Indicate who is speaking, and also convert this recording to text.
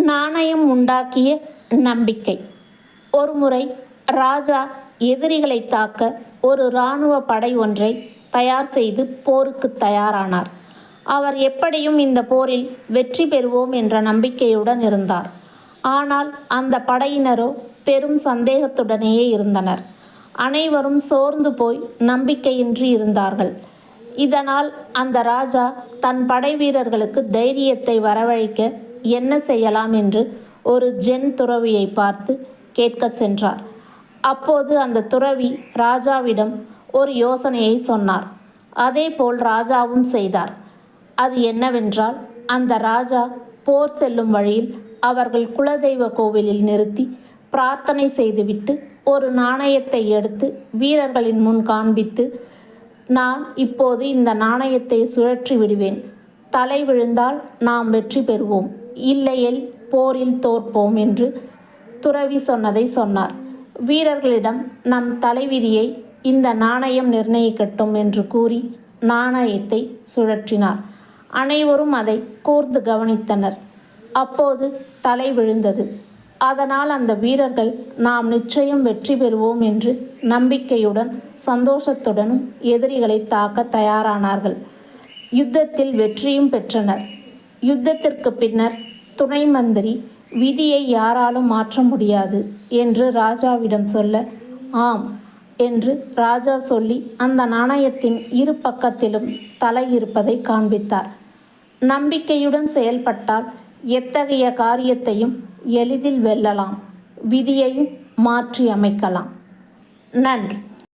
Speaker 1: நாணயம் உண்டாக்கிய நம்பிக்கை. ஒருமுறை ராஜா எதிரிகளை தாக்க ஒரு இராணுவ படை ஒன்றை தயார் செய்து போருக்கு தயாரானார். அவர் எப்படியும் இந்த போரில் வெற்றி பெறுவோம் என்ற நம்பிக்கையுடன் இருந்தார். ஆனால் அந்த படையினரோ பெரும் சந்தேகத்துடனேயே இருந்தனர். அனைவரும் சோர்ந்து போய் நம்பிக்கையின்றி இருந்தார்கள். இதனால் அந்த ராஜா தன் படை வீரர்களுக்கு தைரியத்தை வரவழைக்க என்ன செய்யலாம் என்று ஒரு ஜென் துறவியை பார்த்து கேட்க சென்றார். அப்போது அந்த துறவி ராஜாவிடம் ஒரு யோசனையை சொன்னார். அதேபோல் ராஜாவும் செய்தார். அது என்னவென்றால் அந்த ராஜா போர் செல்லும் வழியில் அவர்கள் குலதெய்வ கோவிலில் நிறுத்தி பிரார்த்தனை செய்துவிட்டு ஒரு நாணயத்தை எடுத்து வீரர்களின் முன் காண்பித்து நான் இப்போது இந்த நாணயத்தை சுழற்றி விடுவேன். தலை விழுந்தால் நாம் வெற்றி பெறுவோம். இல்லையேல் போரில் தோற்போம் என்று துறவி சொன்னதை சொன்னார். வீரர்களிடம் நம் தலைவிதியை இந்த நாணயம் நிர்ணயிக்கட்டும் என்று கூறி நாணயத்தை சுழற்றினார். அனைவரும் அதை கூர்ந்து கவனித்தனர். அப்போது தலை விழுந்தது. அதனால் அந்த வீரர்கள் நாம் நிச்சயம் வெற்றி பெறுவோம் என்று நம்பிக்கையுடன் சந்தோஷத்துடனும் எதிரிகளை தாக்க தயாரானார்கள். யுத்தத்தில் வெற்றியும் பெற்றனர். யுத்தத்திற்கு பின்னர் துணை மந்திரி விதியை யாராலும் மாற்ற முடியாது என்று ராஜாவிடம் சொல்ல ஆம் என்று ராஜா சொல்லி அந்த நாணயத்தின் இரு பக்கத்திலும் தலை இருப்பதை காண்பித்தார். நம்பிக்கையுடன் செயல்பட்டால் எத்தகைய காரியத்தையும் எளிதில் வெல்லலாம். விதியையும் மாற்றி அமைக்கலாம் நன்றி.